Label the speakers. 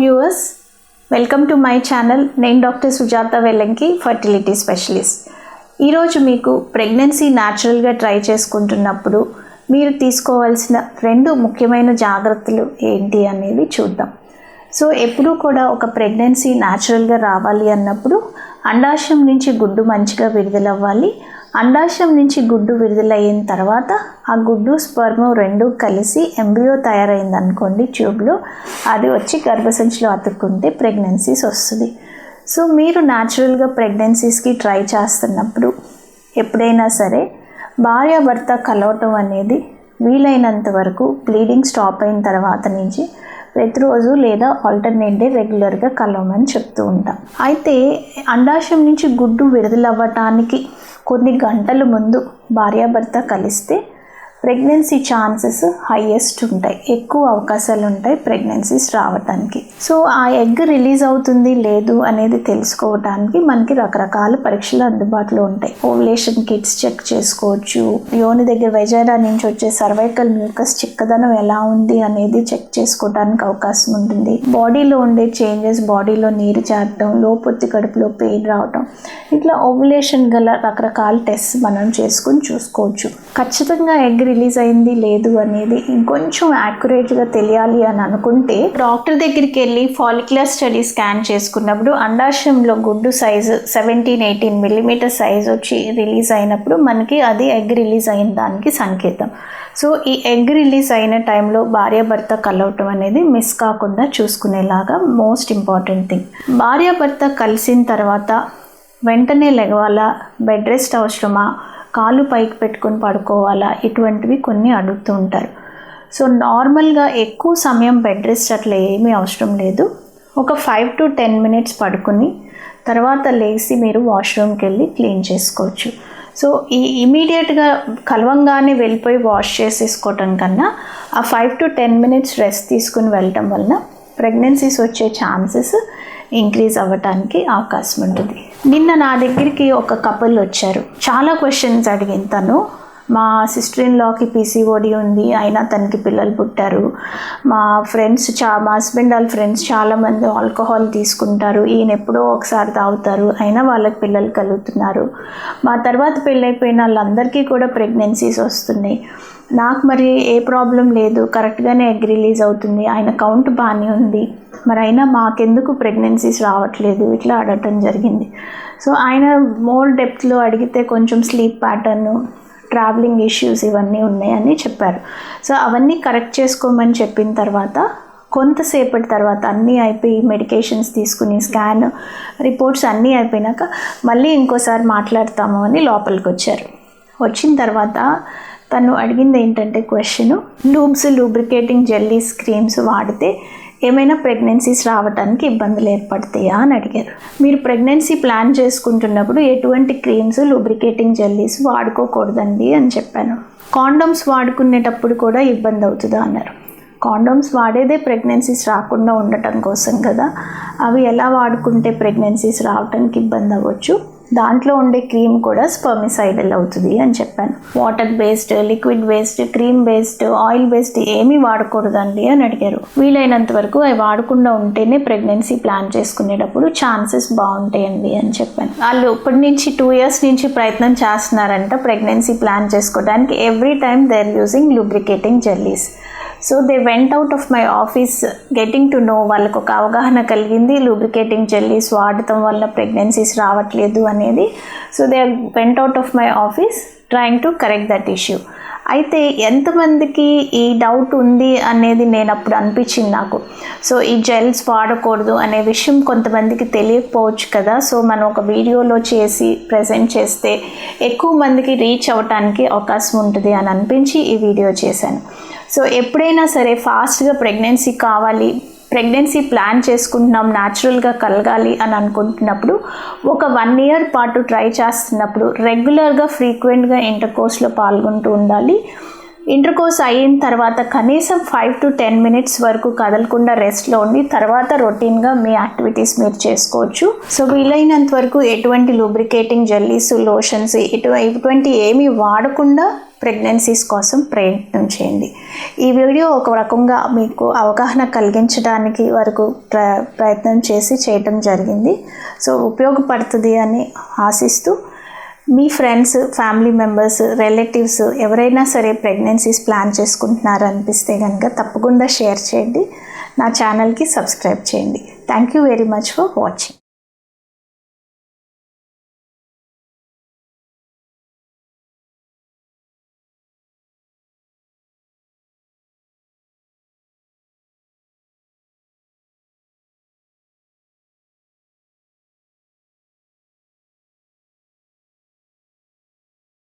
Speaker 1: Viewers welcome to my channel నేను doctor Sujatha Vellanki fertility specialist ఈరోజు మీకు pregnancy న్యాచురల్గా ట్రై చేసుకుంటున్నప్పుడు మీరు తీసుకోవాల్సిన రెండు ముఖ్యమైన జాగ్రత్తలు ఏంటి అనేది చూద్దాం. సో ఎప్పుడూ కూడా ఒక ప్రెగ్నెన్సీ న్యాచురల్గా రావాలి అన్నప్పుడు అండాశయం నుంచి గుడ్డు మంచిగా విడుదలవ్వాలి. అండాశయం నుంచి గుడ్డు విడుదలైన తర్వాత ఆ గుడ్డు స్పర్మ్ రెండు కలిసి ఎంబ్రియో తయారైంది అనుకోండి ట్యూబ్లో. అది వచ్చి గర్భసంచిలో అతుక్కుంటే ప్రెగ్నెన్సీస్ వస్తుంది. సో మీరు న్యాచురల్గా ప్రెగ్నెన్సీస్కి ట్రై చేస్తున్నప్పుడు ఎప్పుడైనా సరే భార్యాభర్త కలవటం అనేది వీలైనంత వరకు బ్లీడింగ్ స్టాప్ అయిన తర్వాత నుంచి ప్రతిరోజు లేదా ఆల్టర్నేట్ డే రెగ్యులర్గా కలవమని చెప్తూ ఉంటాం. అయితే అండాశయం నుంచి గుడ్డు విడుదలవ్వటానికి కొన్ని గంటల ముందు భార్యాభర్త కలిస్తే ప్రెగ్నెన్సీ ఛాన్సెస్ హైయెస్ట్ ఉంటాయి. ఎక్కువ అవకాశాలు ఉంటాయి ప్రెగ్నెన్సీస్ రావటానికి. సో ఆ ఎగ్ రిలీజ్ అవుతుంది లేదు అనేది తెలుసుకోవటానికి మనకి రకరకాల పరీక్షలు అందుబాటులో ఉంటాయి. ఓవులేషన్ కిట్స్ చెక్ చేసుకోవచ్చు. యోని దగ్గర వెజైరా నుంచి వచ్చే సర్వైకల్ మ్యూకస్ చిక్కదనం ఎలా ఉంది అనేది చెక్ చేసుకోవడానికి అవకాశం ఉంటుంది. బాడీలో ఉండే చేంజెస్ బాడీలో నీరు చేరటం లోపొత్తి కడుపులో పెయిన్ రావటం ఇట్లా ఓవులేషన్ గల రకరకాల టెస్ట్ మనం చేసుకొని చూసుకోవచ్చు. ఖచ్చితంగా ఎగ్ రిలీజ్ అయింది లేదు అనేది ఇంకొంచెం యాక్యురేట్గా తెలియాలి అని అనుకుంటే డాక్టర్ దగ్గరికి వెళ్ళి ఫాలిక్యులర్ స్టడీ స్కాన్ చేసుకున్నప్పుడు అండాశయంలో గుడ్డు size seventeen eighteen millimetre size వచ్చి రిలీజ్ అయినప్పుడు మనకి అది ఎగ్ రిలీజ్ అయిన దానికి సంకేతం. సో ఈ ఎగ్ రిలీజ్ అయిన టైంలో భార్యాభర్త కలవటం అనేది మిస్ కాకుండా చూసుకునేలాగా మోస్ట్ ఇంపార్టెంట్ థింగ్ భార్యాభర్త కలిసిన తర్వాత వెంటనే లెగవాలా బెడ్ రెస్ట్ అవసరమా కాలు పైకి పెట్టుకొని పడుకోవాలా? ఇటువంటివి కొన్ని అడుగుతూ ఉంటారు. సో నార్మల్గా ఎక్కువ సమయం బెడ్ రెస్ట్ అట్లా ఏమీ అవసరం లేదు. ఒక ఫైవ్ టు టెన్ మినిట్స్ పడుకుని తర్వాత లేచి మీరు వాష్రూమ్కి వెళ్ళి క్లీన్ చేసుకోవచ్చు. సో ఈ ఇమీడియట్గా కలవంగానే వెళ్ళిపోయి వాష్ చేసేసుకోవటం కన్నా ఆ five to ten minutes rest తీసుకుని వెళ్ళటం వలన ప్రెగ్నెన్సీస్ వచ్చే ఛాన్సెస్ ఇంక్రీజ్ అవ్వటానికి అవకాశం ఉంటుంది. నిన్న నా దగ్గరికి ఒక కపుల్ వచ్చారు. చాలా క్వశ్చన్స్ అడిగిన తను. మా సిస్టర్ ఇన్ లాకి పీసీఓడి ఉంది అయినా తనకి పిల్లలు పుట్టారు. మా ఫ్రెండ్స్ చా మా హస్బెండ్ వాళ్ళ ఫ్రెండ్స్ చాలామంది ఆల్కహాల్ తీసుకుంటారు ఈయన ఎప్పుడో ఒకసారి తాగుతారు అయినా వాళ్ళకి పిల్లలు కలుగుతున్నారు. మా తర్వాత పెళ్ళైపోయిన వాళ్ళందరికీ కూడా ప్రెగ్నెన్సీస్ వస్తున్నాయి. నాకు మరి ఏ ప్రాబ్లం లేదు కరెక్ట్గానే ఎగ్ రిలీజ్ అవుతుంది ఆయన కౌంట్ బాగానే ఉంది. మరి అయినా మాకెందుకు ప్రెగ్నెన్సీస్ రావట్లేదు ఇట్లా అడగటం జరిగింది. సో ఆయన మోర్ డెప్త్లో అడిగితే కొంచెం స్లీప్ ప్యాటర్ను ట్రావెలింగ్ ఇష్యూస్ ఇవన్నీ ఉన్నాయని చెప్పారు. సో అవన్నీ కరెక్ట్ చేసుకోమని చెప్పిన తర్వాత కొంతసేపటి తర్వాత అన్నీ అయిపోయి మెడికేషన్స్ తీసుకుని స్కాన్ రిపోర్ట్స్ అన్నీ అయిపోయినాక మళ్ళీ ఇంకోసారి మాట్లాడతాము అని లోపలికి వచ్చారు. వచ్చిన తర్వాత తను అడిగింది ఏంటంటే question lubes lubricating jellies creams వాడితే ఏమైనా ప్రెగ్నెన్సీస్ రావడానికి ఇబ్బందులు ఏర్పడతాయా అని అడిగారు. మీరు ప్రెగ్నెన్సీ ప్లాన్ చేసుకుంటున్నప్పుడు ఎటువంటి క్రీమ్స్ లూబ్రికేటింగ్ జెల్లీస్ వాడుకోకూడదండి అని చెప్పాను. కాండమ్స్ వాడుకునేటప్పుడు కూడా ఇబ్బంది అవుతుందా అన్నారు. కాండమ్స్ వాడేదే ప్రెగ్నెన్సీస్ రాకుండా ఉండటం కోసం కదా. అవి ఎలా వాడుకుంటే ప్రెగ్నెన్సీస్ రావడానికి ఇబ్బంది అవ్వచ్చు? దాంట్లో ఉండే క్రీమ్ కూడా స్పర్మిసైడల్ అవుతుంది అని చెప్పాను. Water based liquid based cream based oil based ఏమీ వాడకూడదండి అని అడిగారు. వీలైనంత వరకు అవి వాడకుండా ఉంటేనే ప్రెగ్నెన్సీ ప్లాన్ చేసుకునేటప్పుడు ఛాన్సెస్ బాగుంటాయండి అని చెప్పాను. వాళ్ళు ఇప్పటి నుంచి టూ ఇయర్స్ నుంచి ప్రయత్నం చేస్తున్నారంట ప్రెగ్నెన్సీ ప్లాన్ చేసుకోవడానికి. Every time they are using lubricating jellies so they went out of my office getting to know వాళ్ళకు ఒక అవగాహన కలిగింది. లూబ్రికేటింగ్ జెల్లీస్ వాడటం వల్ల ప్రెగ్నెన్సీస్ రావట్లేదు అనేది. So they went out of my office trying to correct that issue అయితే ఎంతమందికి ఈ డౌట్ ఉంది అనేది నేను అప్పుడు అనిపించింది నాకు. సో ఈ జెల్స్ వాడకూడదు అనే విషయం కొంతమందికి తెలియకపోవచ్చు కదా. సో మనం ఒక వీడియోలో చేసి ప్రజెంట్ చేస్తే ఎక్కువ మందికి రీచ్ అవ్వటానికి అవకాశం ఉంటుంది అని అనిపించి ఈ వీడియో చేశాను. సో ఎప్పుడైనా సరే ఫాస్ట్గా ప్రెగ్నెన్సీ కావాలి ప్రెగ్నెన్సీ ప్లాన్ చేసుకుంటున్నాం న్యాచురల్గా కలగాలి అని అనుకుంటున్నప్పుడు ఒక వన్ ఇయర్ పాటు ట్రై చేస్తున్నప్పుడు రెగ్యులర్గా ఫ్రీక్వెంట్గా ఇంటర్ కోర్స్లో పాల్గొంటూ ఉండాలి. ఇంటర్కోస్ అయిన తర్వాత కనీసం ఫైవ్ టు టెన్ మినిట్స్ వరకు కదలకుండా రెస్ట్లో ఉండి తర్వాత రొటీన్గా మీ యాక్టివిటీస్ మీరు చేసుకోవచ్చు. సో వీలైనంత వరకు ఎటువంటి లూబ్రికేటింగ్ జెల్లీస్ లోషన్స్ ఇటు ఇటువంటి ఏమీ వాడకుండా ప్రెగ్నెన్సీస్ కోసం ప్రయత్నం చేయండి. ఈ వీడియో ఒక రకంగా మీకు అవగాహన కలిగించడానికి వరకు ప్ర ప్రయత్నం చేసి చేయటం జరిగింది. సో ఉపయోగపడుతుంది అని ఆశిస్తూ మీ ఫ్రెండ్స్ ఫ్యామిలీ మెంబర్స్ రిలేటివ్స్ ఎవరైనా సరే ప్రెగ్నెన్సీస్ ప్లాన్ చేసుకుంటున్నారు అనిపిస్తే కనుక తప్పకుండా షేర్ చేయండి. నా ఛానల్కి సబ్స్క్రైబ్ చేయండి. Thank you very much for watching.